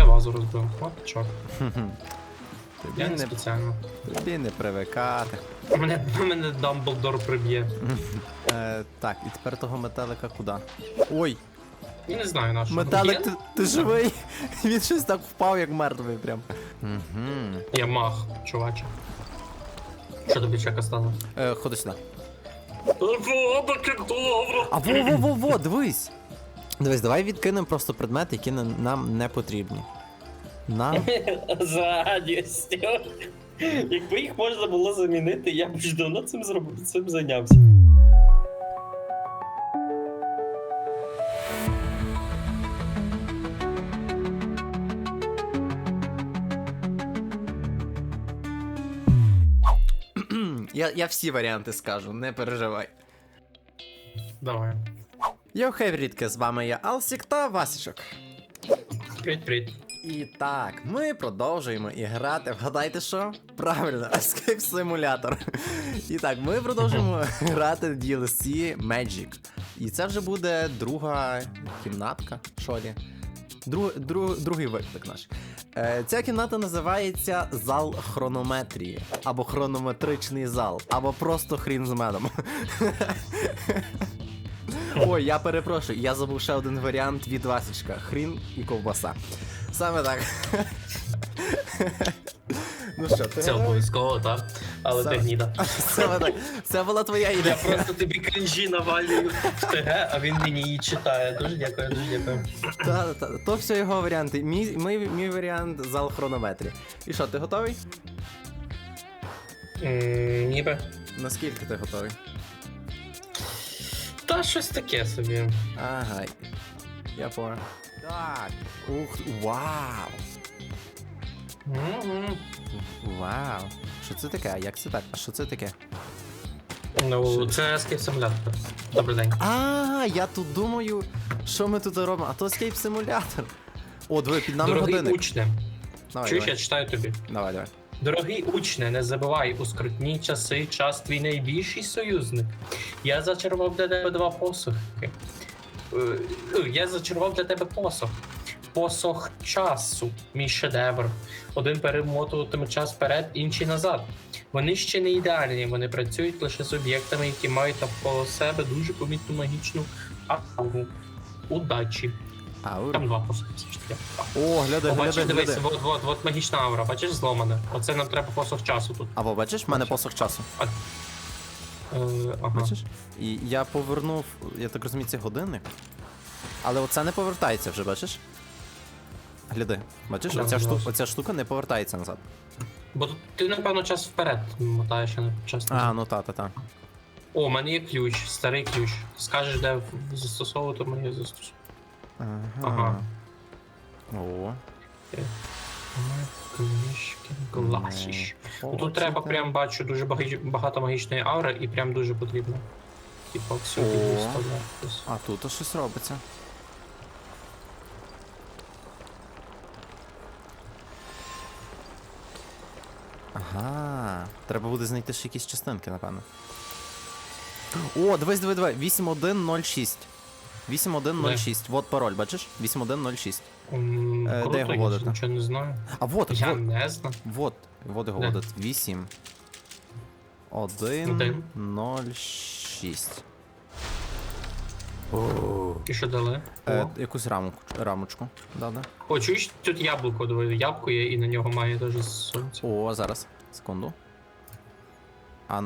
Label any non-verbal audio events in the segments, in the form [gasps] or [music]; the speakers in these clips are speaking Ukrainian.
Я вазу розбив. [laughs] Тобі Я не не, спеціально. тобі не привикати. Мене, мене Дамблдор приб'є. [laughs] Е, так, і тепер того метелика куди? Ой, Я не знаю на що. метелик, ти, ти живий? [laughs] Він щось так впав, як мертвий прям. Угу. я мах, чуваче. Що тобі чека стало? Е, ходи сюди. А во, во, во, во, дивись. Дивись, давай відкинемо просто предмети, які на- нам не потрібні. Нам. [laughs] З радістю. Якби їх можна було замінити, я б ж давно цим зробив, цим зайнявся. [clears throat] Я, я всі варіанти скажу, не переживай. Давай. Йо, хей, рідки, з вами я Алсік та Васічок. Привіт, привіт. І так, ми продовжуємо і грати. Вгадайте що? Правильно, [laughs] Escape Simulator. І так, ми продовжуємо [laughs] грати в DLC Magic. І це вже буде друга кімнатка, що лі? Друг, друг, другий виклик наш. Е, ця кімната називається зал хронометрії, або хронометричний зал, або просто хрін з медом. [laughs] Ой, я перепрошую, я забув ще один варіант від Васічка: хрін і ковбаса. Саме так. ну що, ти Це обов'язково, так? Але Це- ти гніда. Саме так. Це була твоя Я ідея. просто тобі кринжі навалюю в ТГ, а він мені її читає. Дуже дякую, дуже дякую. Та, та, то все його варіанти. Мій, мій, мій варіант зал хронометрі. І що, ти готовий? М, Ніби. Наскільки ти готовий? Та щось таке собі. Ага. Я понял. Так. Ух, вау. Мгм. Вау. Що це таке? Як це так? А що це таке? Ну, це Escape Simulator. Добрий день. А, я тут думаю, що ми тут робимо, а то Escape Simulator. О, диви, під нами Дорогий годинник. учне, Давай, чуєш, я давай. читаю тобі. давай, давай. Дорогий учне, не забувай, у скрутні часи час твій найбільший союзник. Я зачарував для тебе два посохи. Е, е, Я зачарував для тебе посох. Посох часу, мій шедевр. Один перемотуватиме час вперед, інший назад. Вони ще не ідеальні, вони працюють лише з об'єктами, які мають навколо себе дуже помітну магічну ауру. Удачі. Аур. Там два таки. О, гляди, О, бачиш, гляди, дивись, гляди. от, от, от магічна аура, бачиш зломане. Оце нам треба посох часу тут. Або бачиш, в мене посох часу. Е, ага. Бачиш? І я повернув, я так розумію, це годинник. Але оце не повертається вже, бачиш? Гляди, бачиш, Да, оця, шту... оця штука не повертається назад. Бо тут ти, напевно, час вперед мотаєш, а не час А, назад. ну та, та, та. О, у мене є ключ, старий ключ. Скажеш, де в- застосовувати, ми його застосуємо. Ага. О. Книжки, класіш. Ну, Тут треба прям бачу дуже багато магічної аури і прям дуже потрібно. Типа всюди виставляти. А тут щось робиться. Ага. Треба буде знайти ще якісь частинки, напевно. О, дивись, дивись, дивись. 8106. 8106. Вот пароль, бачиш? 8106. М, Е, де Круто, його я вводити? нічого не знаю. А вот, Я вот, не знаю. вот, вот його Де? вводить. 8. 1, Один. 0, 6. О, І що дали? е, О. якусь рамку, рамочку. Да, да. О, чуєш, тут яблуко, диви, яблуко є, і на нього має теж сонце. О, зараз. Секунду. А...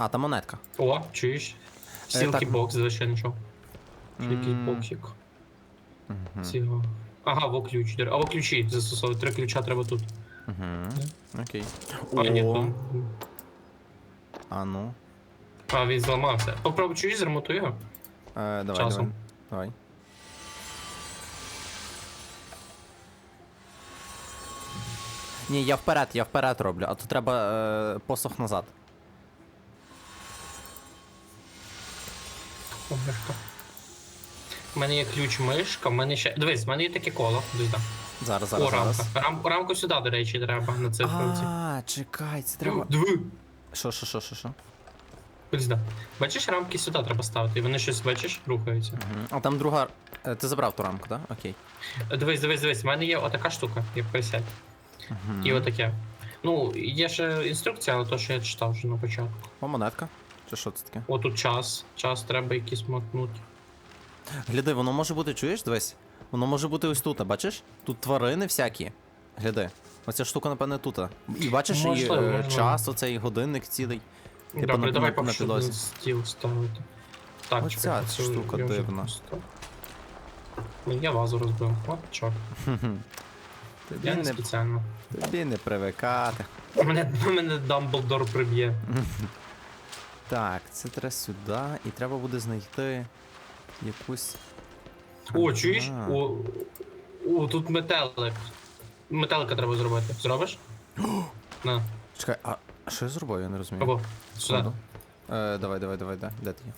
А, там монетка. О, чуєш? Стілки так. бокс, ще нічого. Який боксик. Цього. Ага, во ключ. А во ключі застосовувати. Три ключа треба тут. Окей. А, ні, там. А ну. А, він зламався. Попробуй чуєш, зремонтуй його. Е, давай, Часом. давай. Давай. Ні, я вперед, я вперед роблю, а то треба е, посох назад. О. У мене є ключ мишка, в мене ще. Дивись, в мене є таке коло. Дивись, да. Зараз, зараз, О, рамка. зараз. Рам... Рамку сюди, до речі, треба на цифровці. А, чекай, це треба. Диви. Що, що, що, що, що? Ось да. Бачиш, рамки сюди треба ставити, і вони щось, бачиш, рухаються. Мгм. А там друга. е, Ти забрав ту рамку, так? Да? Окей. Дивись, дивись, дивись, в мене є отака штука, як присядь. Мгм. І отаке. Ну, є ще інструкція, але то, що я читав вже на початку. О, монетка. Чи що це таке? О, тут час. Час треба якийсь мотнути. Гляди, воно може бути, чуєш, дивись? Воно може бути ось тут, а бачиш? Тут тварини всякі. Гляди. Оця штука, напевне, тут. І бачиш, і Можливо, е, можливо. час, оцей годинник цілий. Типу Добре, на- давай на- поки на що підлозі. на стіл ставити. Так, Оця чекай, це штука я вже дивна. поставив. Ну, я вазу розбив. От чок. [laughs] Тобі Я не не, спеціально. тобі не привикати. Мене, мене Дамблдор приб'є. [laughs] Так, це треба сюди, і треба буде знайти якусь. О, чуєш? О, о, тут метелик. Метелика треба зробити. Зробиш? [gasps] На, Чекай, а що я зробив? Я не розумію. або сюди. Е, давай, давай, давай, де, де ти є?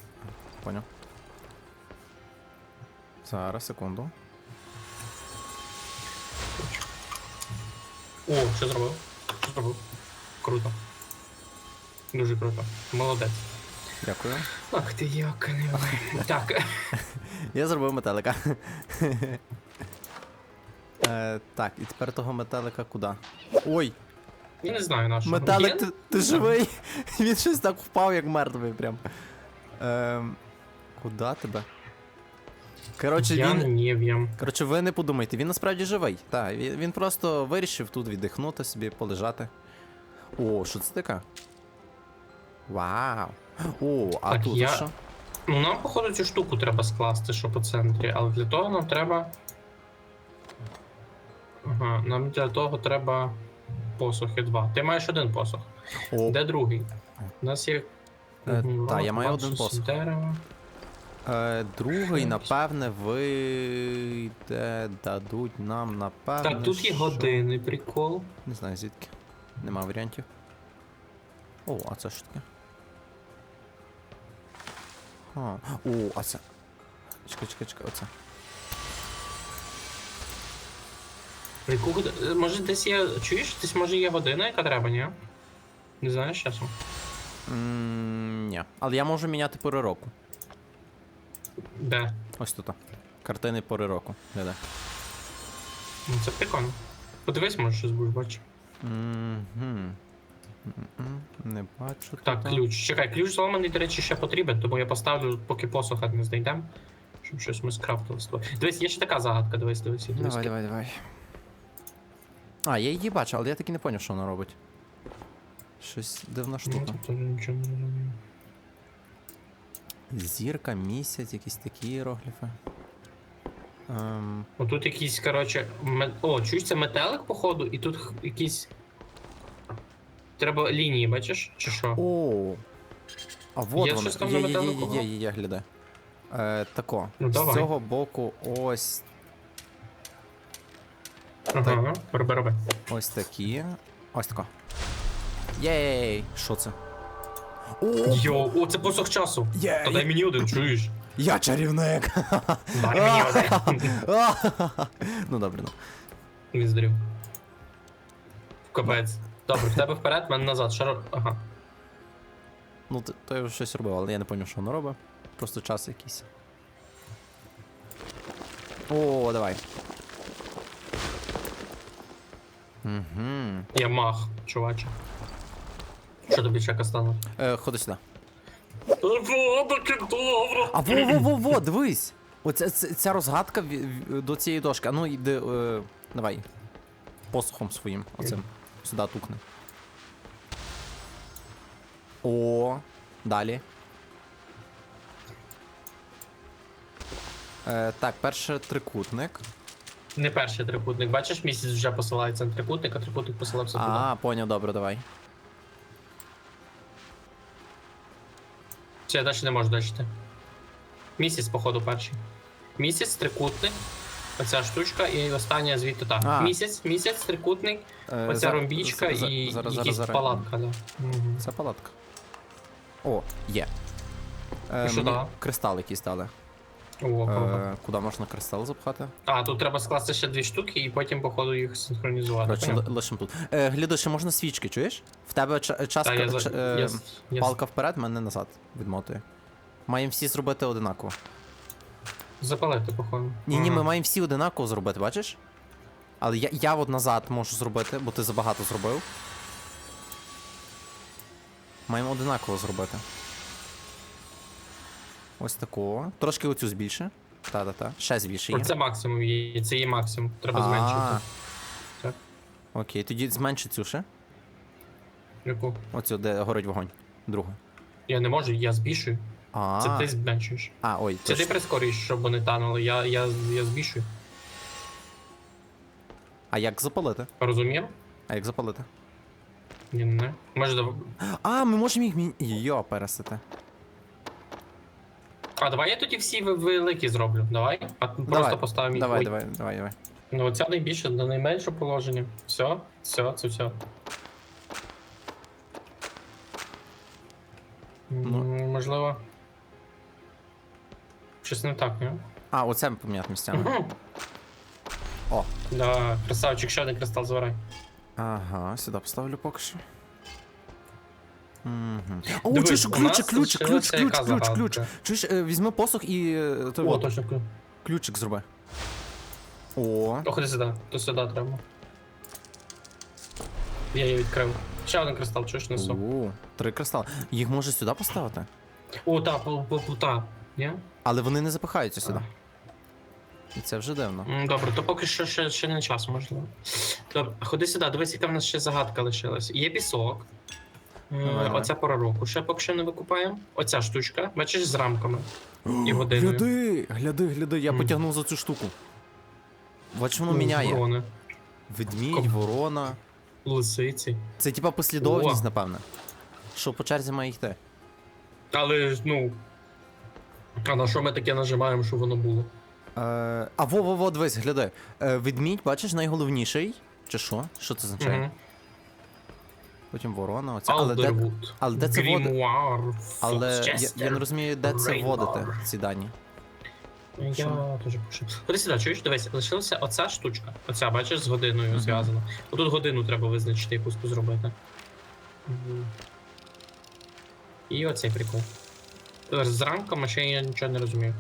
Поняв. Зараз, секунду. О, що зробив? Що зробив? Круто. Дуже круто. Молодець. Дякую. Ах ти йоканий. [laughs] Так. Я зробив метелика. [laughs] е, так, і тепер того метелика куди? Ой! Я не знаю на що. Метелик, ти, ти живий! [laughs] Він щось так впав, як мертвий прям. Ем, куди тебе? Коротше, Я він. не в'єм. Коротше, ви не подумайте, він насправді живий. Так, він, він просто вирішив тут віддихнути собі, полежати. О, що це таке? Вау! О, а Так, тут я- що? Ну нам, походу, цю штуку треба скласти, що по центрі, але для того нам треба. Ага, нам для того треба посохи два. Ти маєш один посох. О, Де другий? У нас є. Е, та, я маю один посох. Дерево. е, другий, напевне, вийде, дадуть нам, напевне. Так, тут є що- години, прикол. Не знаю звідки. Нема варіантів. О, а це що таке? А, о, а це. Чекай, чекай, чекай, оце. Яку год- е, Може десь є. Чуєш, десь може є година, яка треба, ні? Не знаєш часу? М, Ні. Але я можу міняти пори року. Де? Ось тут. Картини пори року. Де-де. Ну, Це прикольно. Подивись, може щось будеш бачити. Мгм. Не бачу. Так, тут. ключ. Чекай, ключ зламаний, до речі, ще потрібен, тому я поставлю, поки посоха не знайдемо. Щоб щось ми скрафтили з тобою. Дивись, є ще така загадка, дивись, дивись. дивись. Давай, давай, давай. А, я її бачу, але я таки не поняв, що вона робить. Щось дивна Ну, штука. тут нічого не розумію. Зірка, місяць, якісь такі іерогліфи. Ем, Отут якийсь, коротше, ме... о, чуєш, це метелик, походу, і тут якісь. Треба лінії, бачиш? Чи що? О! А вот Є воно. щось там Є, на є, є, метелику? є, є, є, глядай. Е, тако. Ну, З давай. цього боку ось, Ага, роби, роби. ось такі. Ось тако. Єй! Що це? О! Йо, о, це посох часу. Є! Та дай мені один, чуєш? Я чарівник! Дай мені один. [laughs] ну добре, ну. Він здрів. Капець. Добре, в тебе вперед, в мене назад. Що роб- Ага. Ну, то, то я вже щось робив, але я не зрозумів, що воно робить. Просто час якийсь. О, давай. Угу. Я мах, чуваче. Що тобі чека стало? Е, ходи сюди. Вода кентавра! А во, во, во, во, дивись! Оця ця, ця розгадка ві- ві- до цієї дошки. А ну йди. Е, давай. Посухом своїм. Оцим. Сюди тукни. О, далі. Е, так, перше трикутник. Не перший трикутник. Бачиш, місяць вже посилається на трикутник, а трикутник посилався туди. А, поняв, добре, давай. Чи я далі не можу дачити? Місяць, походу, перший. Місяць, трикутник. Оця штучка і остання звідти так. А. Місяць, місяць, трикутник, Е, оця за- ромбічка за- і зараз, якісь зараз, зараз. палатка, да. Мгм. Це палатка. О, є. Е, Що мені дала? кристал якийсь дали. О, круто. Е, куди можна кристал запхати? А, тут треба скласти ще дві штуки і потім, походу, їх синхронізувати. Коротше, Поняв? лишимо тут. Е, Глядо, ще можна свічки, чуєш? В тебе ча- час Та, я, за- ч- е, я, я, палка вперед, мене назад відмотує. Маємо всі зробити одинаково. Запалити, походу. Ні, ні, ми маємо всі одинаково зробити, бачиш? Але я, я от назад можу зробити, бо ти забагато зробив. Маємо одинаково зробити. Ось такого. Трошки оцю збільше. Та-та-та. Ще збільше є. Це максимум її, це її максимум. Треба А, зменшити. Так. Окей, тоді зменши цю ще. Яку? Оцю, де горить вогонь. Другу. Я не можу, я збільшую. А, Це ти зменшуєш. а ой, Це ти точно. прискорюєш, щоб вони танули, я, я, я збільшую. А як запалити? Розумів? А як запалити? Ні, не. Може, дав... А, ми можемо їх. Йо, пересити. А давай я тоді всі ви- великі зроблю. Давай. А просто Давай, поставимо їх. Давай, Ой. давай, давай, давай. Ну, оця найбільше, до найменше положення. Все, все, це все. Ну. М, Можливо. Щось не так, не? А, оце поміняти місцями. Мгм. О. Да, красавчик, ще один кристал забирай. Ага, сюди поставлю поки що. Угу. О, Дивись, чуєш, у ключик, нас ключик, ключик, лишилася ключ, яка ключ, загадка? ключ. Чуєш, е, візьми посох і е, той О, точно. ключ. ключик зроби. О, О, ходи сюди, то сюди треба. Я її відкрив. Ще один кристал, чуєш несу. О, три кристали. Їх може сюди поставити? О, та, по- плута. Ні? Але вони не запихаються сюди. І це вже дивно. М, Добре, то поки що ще, ще не час, можливо. Добре, ходи сюди, дивись, яка в нас ще загадка лишилась. Є пісок. Давай, давай. Оця пора року. Ще поки що не викупаємо. Оця штучка, бачиш, з рамками. І годиною. Гляди, гляди, гляди, я Мгм. потягнув за цю штуку. Бач, воно міняє. Ворони, Ведмідь, Ком- ворона. лисиці. Це типа послідовність, О. напевне. Що по черзі має йти. Але ж, ну. А на що ми таке нажимаємо, що воно було? Е, а во, во, во, дивись, гляди. Е, ведмідь, бачиш, найголовніший. Чи що? Що це означає? Мгм. Потім ворона, оця. Але де, Алдервуд. але де це води? Грімуар. але я, я не розумію, де це Рейнбор. вводити, ці дані. Я теж пишу. Ходи сюди, чуєш, дивись, лишилася оця штучка. Оця, бачиш, з годиною Мгм. зв'язана. Отут годину треба визначити, якусь зробити. Мгм. І оцей прикол. Тепер з рамками ще я нічого не розумію.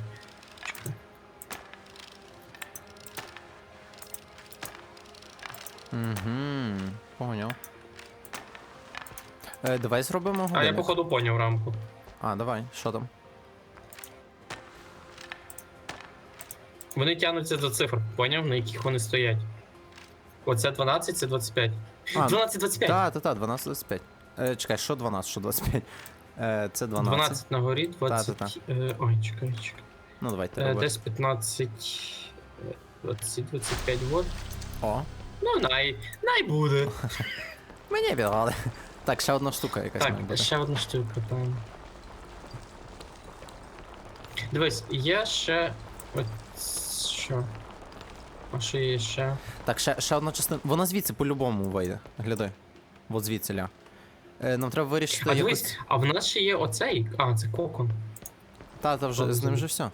Угу. Поняв. Е, давай зробимо А я походу поняв рамку. А, давай, що там? Вони тягнуться до цифр, поняв, на яких вони стоять. Оце 12, це 25. А, 12, 25. Та, та, та, 12, 25. Е, чекай, що 12, що 25? Е, це 12. 12 на горі, 20. Та, та, е, ой, чекай, чекай. Ну, давай, ти Е. Десь 15. е, 20, 25 вот. О, Ну, най, най буде. [laughs] мені підгали. [laughs] Так, ще одна штука якась має Так, бути. ще одна штука, там. Дивись, є ще. От що? А що є ще? Так, ще, ще одна частина. Вона звідси по-любому вийде. Гляди. От звідси ля. Е, нам треба вирішити А якось. а в нас ще є оцей. А, це кокон. Та, та вже з ним вже все.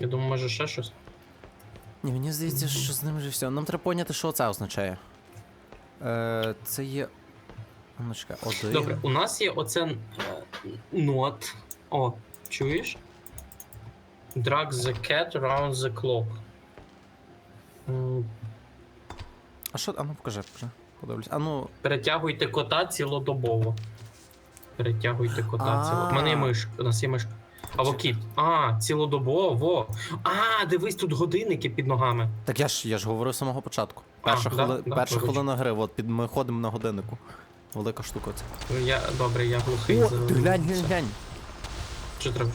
Я думаю, може ще щось. Ні, мені здається, що з ним вже все. Нам треба поняти, що це означає. Е, це є. Ну, чекай, один. Добре, у нас є оце е, нот. О, чуєш? Drag the cat around the clock. М, А що? А ну покажи, покажи. Подивлюсь. А ну. Перетягуйте кота цілодобово. Перетягуйте кота А. цілодобово. У мене є мишка, у нас є мишка. Або кіт. А, цілодобово. А, дивись, тут годинники під ногами. Так я ж я ж говорив з самого початку. А, Перша, да, хвили... да, Перша вибач. хвилина гри, от під ми ходимо на годиннику. Велика штука це. Я, добре, я глухий. О, за- ти глянь, глянь, глянь. Що треба?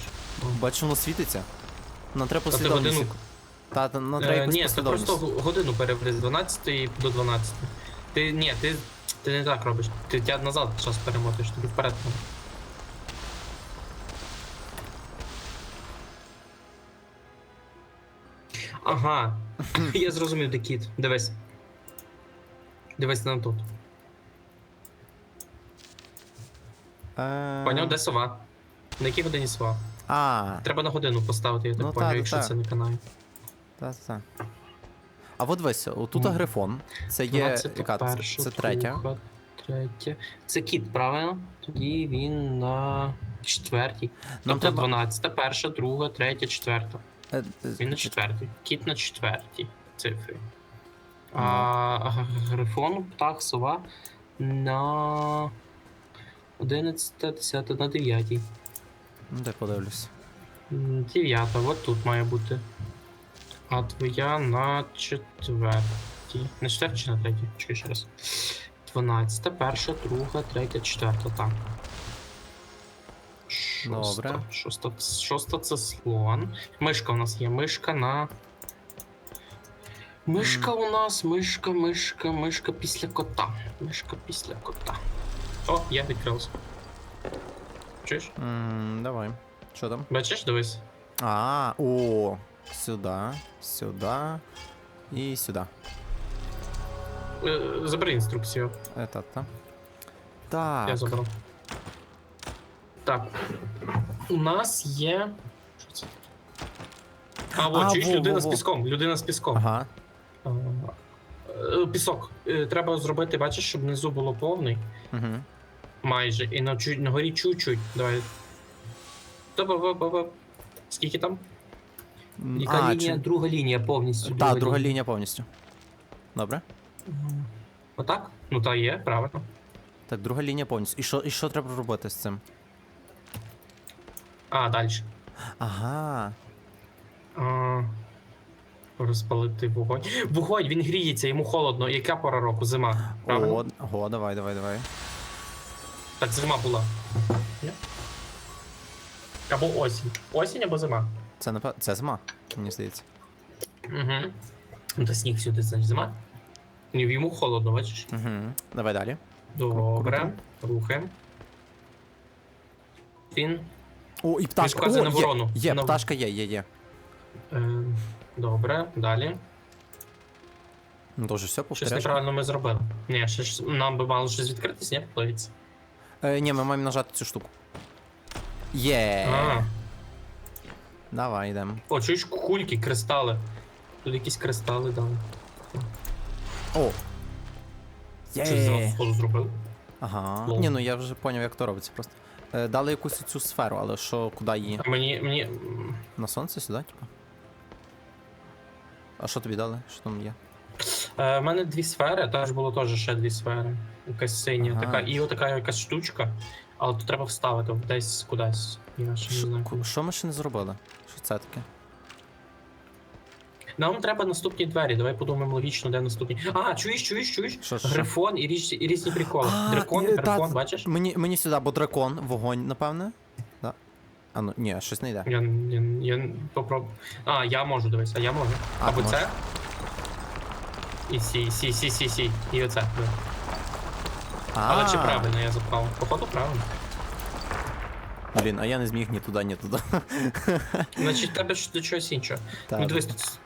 Бачиш, воно світиться. Нам треба ти послідовність. годину- Та, та, нам треба Е, якусь ні, це послідовність. просто г- годину переведи з 12 до 12. Ти ні, ти, ти не так робиш. Ти тя назад час перемотуєш, тобі вперед. Ага. [clears throat] Я зрозумів, де кіт. Дивись. Дивись на тут. Е, Поняв, де сова? На якій годині сва? А, Треба на годину поставити, я так Ну, поняв, та, якщо та. це не канає. та, та. А от дивись, отут Ну. грифон. Це є. Яка? Це, третя. друга, третя. Це кіт, правильно? Тоді він на четвертій. Нам тобто треба- 12, перша, друга, третя, четверта. Е, е, Він на четвертій. Кіт на четвертій цифрі. Ну. А грифон, птах, сова на 11, 10, на 9. Ну, дай подивлюсь. Дев'ята, от тут має бути. А твоя на четвертій. На четвертій чи на третій? Чекай ще раз. Дванадцята, перша, друга, третя, четверта, так. Шоста. Добре. Шоста, шоста це слон. Мишка у нас є. Мишка на. Мишка у нас, мишка, мишка, мишка після кота. Мишка після кота. О, я відкрився. Чуєш? М, давай. Що там? Бачиш, дивись. А, о, сюди, сюди і сюди. Е, Забери інструкцію. Это та. Я Так. забрав. Так. У нас є. Що це? А, от, А, чуєш, во, людина во, з во. піском. Людина з піском. Ага. А, е, Пісок. Е, Треба зробити, бачиш, щоб внизу було повний. Угу. Майже. І на, на горі чуть-чуть. Давай. Та-ба-ба-ба-ба. Скільки там? Яка А, лінія? чи... Друга лінія повністю. Так, друга лінія повністю. Добре. Мгм. Отак? Ну та є, правильно. Так, друга лінія повністю. І що, і що треба робити з цим? А, далі. Ага. А, розпалити вогонь. Вогонь, він гріється, йому холодно. Яка пора року? Зима. Правильно? О, о, давай, давай, давай. Так, зима була. Ні? Або осінь. Осінь або зима. Це напевно. Це зима, мені здається. Угу. Ну, та сніг сюди, значить зима. Ні, йому холодно, бачиш? Угу. Давай далі. Добре. Рухаємо. Він. О, і пташка. О, на ворону. Є, На- пташка є, є, є. Е, добре, далі. Ну, то вже все, Щось повторяєш? неправильно ми зробили. Ні, ще ж нам би мало щось відкритись, ні, плавиться. Е, ні, ми маємо нажати цю штуку. Є. А. Давай, йдемо. О, чуєш кульки, кристали. Тут якісь кристали дали. О! Що ж за Є. сходу зробили? Ага. Лол. Ні, ну я вже поняв, як то робиться просто. Е, дали якусь цю сферу, але що, куди її? А Мені. мені. м, На сонце сюди, типу? А що тобі дали? Що там є? Е, в мене дві сфери, теж було теж ще дві сфери. Якась синя, Ага. така, і отака якась штучка. Але тут треба вставити десь кудись. Я ще не Що, знаю. ку- що ми ще не зробили? Таке? Нам треба наступні двері. Давай подумаємо логічно, де наступні. А, чуєш, чуєш, чуєш? Що, що? Грифон і різні, і різні приколи. А, Дракон, і- грифон, та- бачиш? Мені, мені сюди, бо дракон, вогонь, напевне. Да. А ну, ні, щось не йде. Я, я, я попробую. А, я можу дивись, а я можу. А, Або ти це. І сі, сі, сі, сі, сі. І оце. А, Але чи правильно я запав? Походу, правильно. Блін, а я не зміг ні туди, ні туди. [laughs] Значить, тебе ж до чогось іншого. Так. Ну дивись тут.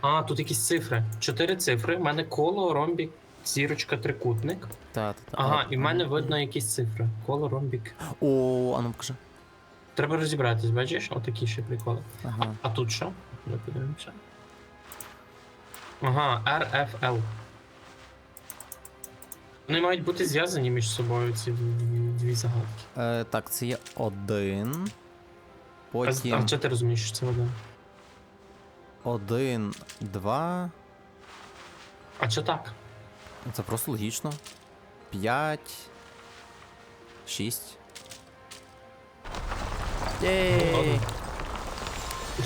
А, тут якісь цифри. Чотири цифри. У мене коло, ромбік, зірочка, трикутник. Та, та, та. Ага, і в мене видно якісь цифри. Коло, ромбік. О, а ну покажи. Треба розібратись, бачиш? Отакі ще приколи. Ага. А тут що? Ми подивимося. Ага, RFL. Вони мають бути зв'язані між собою, ці дві, дві загадки. Е, так, це є один. Потім а чи ти розумієш, що це один? один, два. А що так? Це просто логічно. П'ять. Шість. Єй!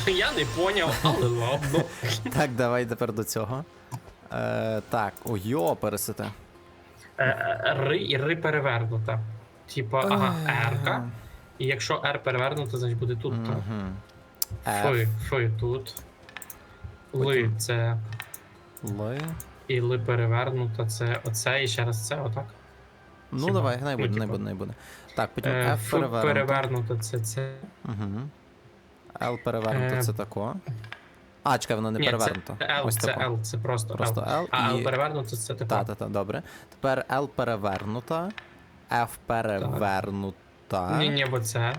Я не поняв, але ладно. [laughs] Так, давай тепер до цього. Е, так, о, йо, Е, е, Ри і ри перевернута. Типа, ага, R. І якщо R перевернута, значить буде тут. Угу. Фи, фи тут. Ли Потім. це. Л. І ли перевернута це оце і ще раз це, отак. Ну Хіба? давай, най Ну, буде, най буде, най буде. Так, потім Е, F Ф перевернуто. перевернута це це. Угу. L перевернуто це тако. А, чекай, воно не Ні, перевернуто. це L, Ось це тако. L, це просто, Просто L. L А і. L перевернута це таке. Та, та, та, добре. Тепер L перевернута. F перевернута. Ні, ні, бо це.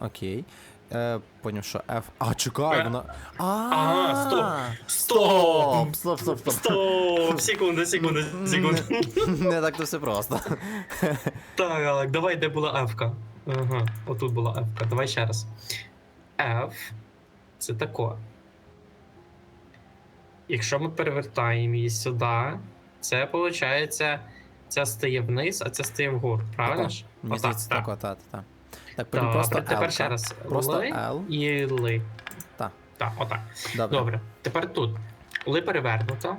Окей. Е, поняв, що F. А, чекай, Е. вона. А, А, стоп. Стоп! Стоп, стоп, стоп. Стоп! Секунду, секунду, секунду. Не, не так то все просто. [laughs] Так, давай, де була F-ка? Ага, отут була F-ка. Давай ще раз. F це тако. Якщо ми перевертаємо її сюди, це виходить, ця стає вниз, а ця стає вгору. Правильно ж? Отак, так. так, та, та, та. Так, потім Добре, просто тепер ще раз. Просто L. і ли. Так. Так, отак. Добре. Добре. Тепер тут. Ли перевернуто.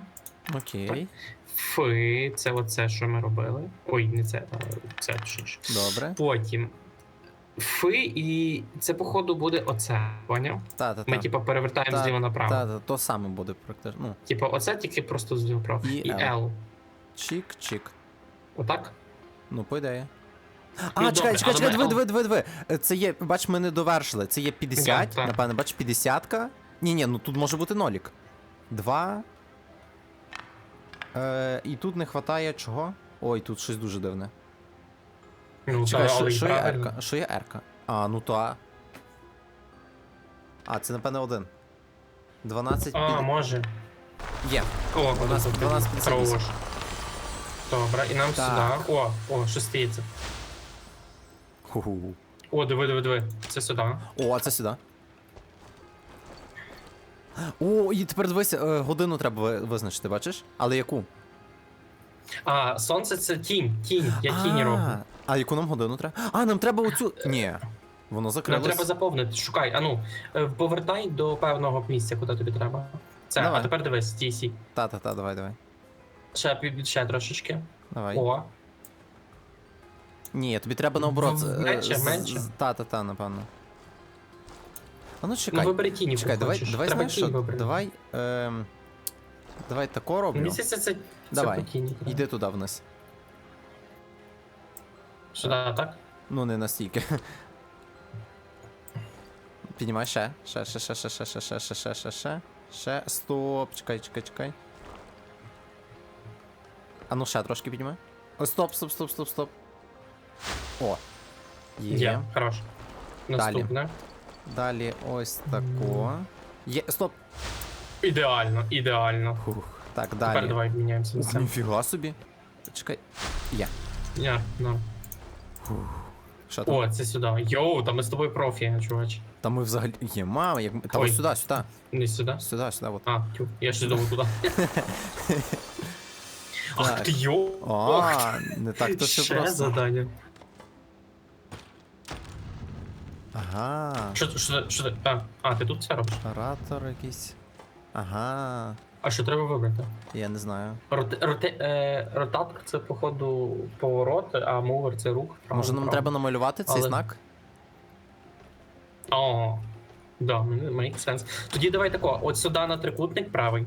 Окей. Фи, це оце, що ми робили. Ой, не це, а це точніше. Добре. Потім. Фи, і це, походу, буде оце. Поняв? Та, та, Ми, та. типу, перевертаємо Та, зліва направо. Та, та, то саме буде практично. Ну, Типу, оце тільки просто зліва направо. І І L. L. чик-чик. Отак? Ну, по ідеї. Ну, А, чекай, добре, чекай, але чекай, ми- диви, диви, диви, диви. Е, Це є, бач, ми не довершили. Це є 50, Так, так. напевно, бач, 50-ка. Ні, ні, ну тут може бути нолік. Два. Е, і тут не вистачає чого? Ой, тут щось дуже дивне. Ну, Чекай, та, що, але що є правильно. Ерка? Що є Ерка? А, ну то А. А, це напевно один. 12 А, під... може. Є. О, 12, 12, 58. Хорош. Добре, і нам Так. сюди. О, о, шестиється. Ху-ху. О, диви, диви, диви. Це сюди. О, а це сюди. О, і тепер дивися, е, годину треба ви- визначити, бачиш? Але яку? А, сонце це тінь. Тінь. Я тінь А, роблю. А яку нам годину треба? А, нам треба оцю. Ні. Воно Нам закрилось. треба заповнити. Шукай, а ну, е, повертай до певного місця, куди тобі треба. Це, Давай. а тепер дивись, стій, сі. Та-та-та, давай, давай. Ще, пі- ще трошечки. Давай. О, Ні, тобі треба наоборот. Е, менше, з- менше. з- Та-та-та, напевно. А ну ну вибери тіні, чекай, давай, хочеш. давай Треба знаєш що? тінь вибрати. Давай. Ем, давай тако роблю. Мені здається, це, це Давай, по тіні. треба. Іди туди вниз. Сюди, так? Ну, не настільки. Піднімай ще. Ще, ще, ще, ще, ще, ще, ще, ще, ще, ще, ще. Ще. Стоп. Чекай, чекай, чекай. А ну ще трошки піднімай. О, стоп, стоп, стоп, стоп, стоп. О. Є. Є, хорош. Наступне. Далі ось тако. Є. Стоп. Ідеально, ідеально. Фух. Так, Тепер далі. давай міняємося Ух, місцем. ніфіга собі. Чекай. Є. Ня, ну. Що там? О, це сюди. Йоу, там ми з тобою профі, чувач. Та ми взагалі. Є, мама, як. ми- Та Ой. ось сюди, сюди. Не сюди. Сюди, сюди, от. А, тю, я ще думав туди. [laughs] Ах Так. ти йо! А, не так то все Ще просто. задання. Ага. Що, ти- що, ти- що ти? А, а, ти тут це робиш? Оратор якийсь. Ага. А що треба вибрати? Я не знаю. Роте, е, ротатор це, походу, повороти, а мувер це рух. право, Може нам право. треба намалювати цей Але- знак? О, да, make sense. Тоді давай тако, от сюди на трикутник правий.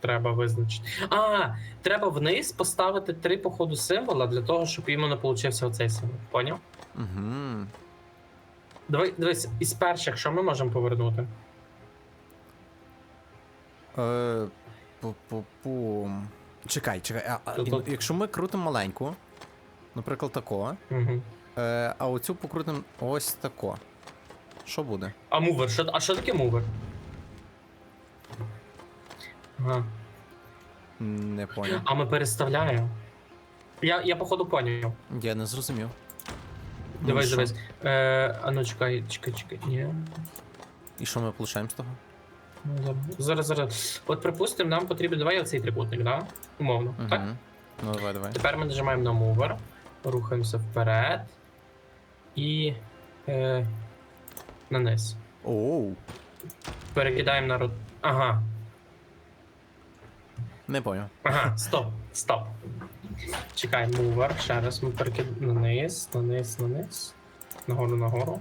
Треба визначити. А, треба вниз поставити три походу символа для того, щоб іменно получився оцей символ. Поняв? Угу. Давай, дивись, із перших, що ми можемо повернути? Е, пу-пу-пу. Чекай, чекай. А, а, і- якщо ми крутимо маленьку, наприклад, тако, Угу. е, а оцю покрутимо ось тако. Що буде? А мувер, що, а що таке мувер? М, Не поняв. А ми переставляємо. Я, я походу поняв. Я не зрозумів. Ну, Дивись, що? дивись. Е, а ну чекай, чекай, чекай. Ні. І що ми получаємо з того? Зараз- Зараз. От припустимо, нам потрібен давай оцей трикутник, да? Умовно. Так? Угу. Ну давай, давай. Тепер ми нажимаємо на мувер, рухаємося вперед і е, на низ. Оу. Перекидаємо на рот. Ага. Не поняв. Ага, [laughs] стоп, стоп. Чекай, мувер. Ще раз ми перекидаємо на низ, на низ, на низ. Нагору, нагору.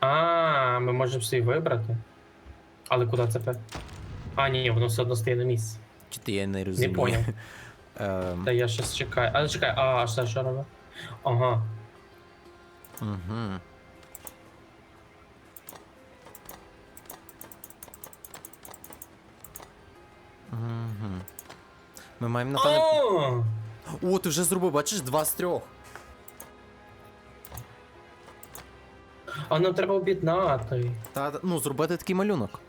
А, ми можемо собі вибрати. Але куди це пе? А, ні, воно все одно стає на місці. Чи ти я не Не розумію? поняв. [laughs] Ем, Та я щас чекаю. Але чекай, а що що робить? Ага. Угу. Угу. Ми маємо напевне. О! О, ти вже зробив, бачиш, два з трьох. А нам треба об'єднати. Та- ну, зробити такий малюнок.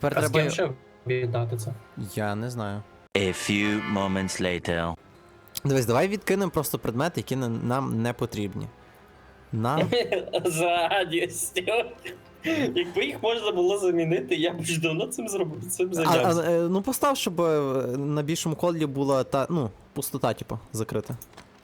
Тепер А з треба. ким ще об'єднати це? Я не знаю. A few moments later. Дивись, давай відкинемо просто предмети, які на- нам не потрібні. Нам. [laughs] З радістю. Якби їх можна було замінити, я б ж давно цим зробив цим А, а, е, ну постав, щоб е, на більшому колі була та. Ну, пустота, типу, закрита.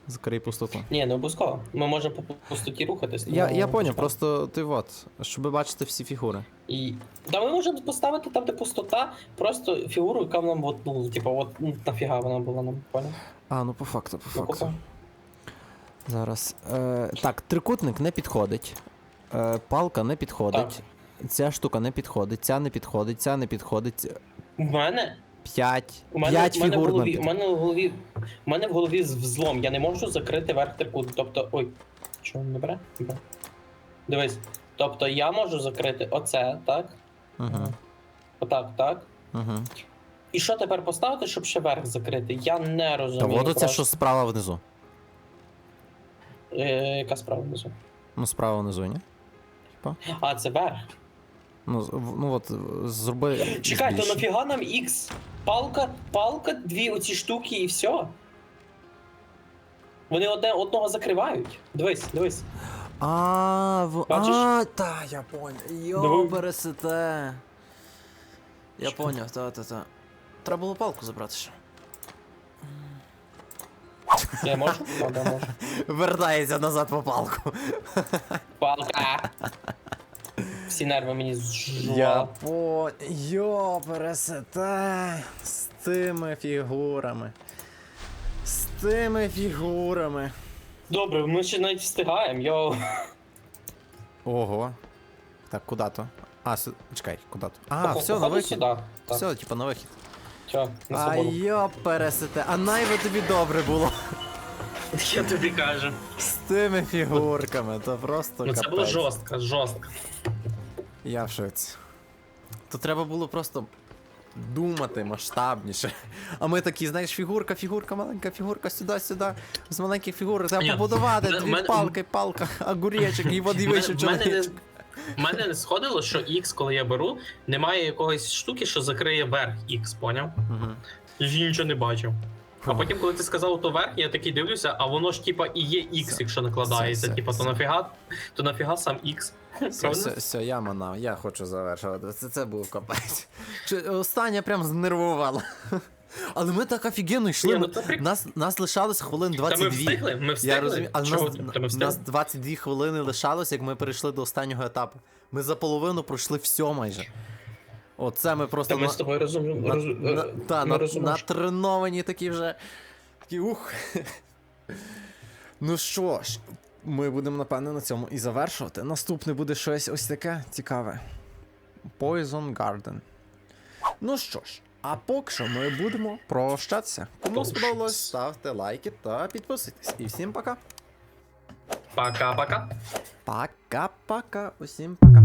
Закрий пустоту. Ні, не обов'язково. Ми можемо по пустоті рухатись. Я, я поняв, просто ти от, щоб бачити всі фігури. І... Да ми можемо поставити там, де пустота, просто фігуру, яка нам от, ну, типу, от ну, нафіга вона була нам, понял? А, ну по факту, по Ну, факту. Зараз. Е, так, трикутник не підходить. Е, палка не підходить. Ця штука не підходить, ця не підходить, ця не підходить. У мене, П'ять. у мене, П'ять у мене в фігур голові, у мене в голові, у мене в голові з- взлом, я не можу закрити верх трикутник, тобто, ой, що не бере? Дивись, тобто я можу закрити оце, так? Угу, Отак, так? угу. І що тепер поставити, щоб ще верх закрити? Я не Та розумію. воду це просто. що справа внизу. Е, яка справа внизу? Ну, справа внизу, ні? А, це верх. Ну, з- в- ну от, е, зроби. Чекай, то збільш. нафіга нам X? Палка, палка, дві оці штуки і все. Вони одне одного закривають. Дивись, дивись. А, в... Бачиш? а, та, я поняв. Йо, пересете. Я Що? поняв, та, та, та. Треба було палку забрати ще. Я можу? Можу. [laughs] Вертається назад по палку. Палка. Всі нерви мені Я зжувала. по. Йо, пересете. З тими фігурами. З тими фігурами. Добре, ми ще навіть встигаємо, йоу. Ого. Так, куди то? А, сю... чекай, куди то? А, Походу- все, на походу вихід. Сюди. Так. Все, типа на вихід. Все, на А свободу. йо, пересете. А найве тобі добре було. Я тобі кажу. З тими фігурками, то просто Ну це було капець. жорстко, жорстко. Я в шоці. То треба було просто думати масштабніше. [laughs] А ми такі, знаєш, фігурка, фігурка, маленька фігурка, сюди, сюди. З маленьких фігурок треба Ні, побудувати. Дві мене- палки, палка, [laughs] огуречок і води В мене- вийшов мене не- чоловічок. Мене не сходило, що X, коли я беру, немає якоїсь штуки, що закриє верх X, поняв? Мгм. Я нічого не бачив. А потім, коли ти сказав то верх, я такий дивлюся, а воно ж типа і є X, Все. якщо накладається. Типа, то нафіга, то нафіга сам X. Все, все, все, я манав, я хочу завершувати. Це, це був капець. Останнє прям знервувало. Але ми так офігенно йшли. Ні, ну ми- нас, нас лишалось хвилин Та 22. ми встигли, ми встигли. Я розумію, але Чого нас? Та ми нас 22 хвилини лишалось, як ми перейшли до останнього етапу. Ми за половину пройшли все майже. Оце ми просто Та ми на, з тобою розуміємо. на, роз- на, е, та, на, натреновані такі вже. Такі ух. ну що ж, ми будемо, напевно, на цьому і завершувати. Наступне буде щось ось таке цікаве. Poison Garden. Ну що ж, а поки що ми будемо прощатися. Кому сподобалось, ставте лайки та підписуйтесь. І всім пока. Пока-пока. Пока-пока. Усім пока.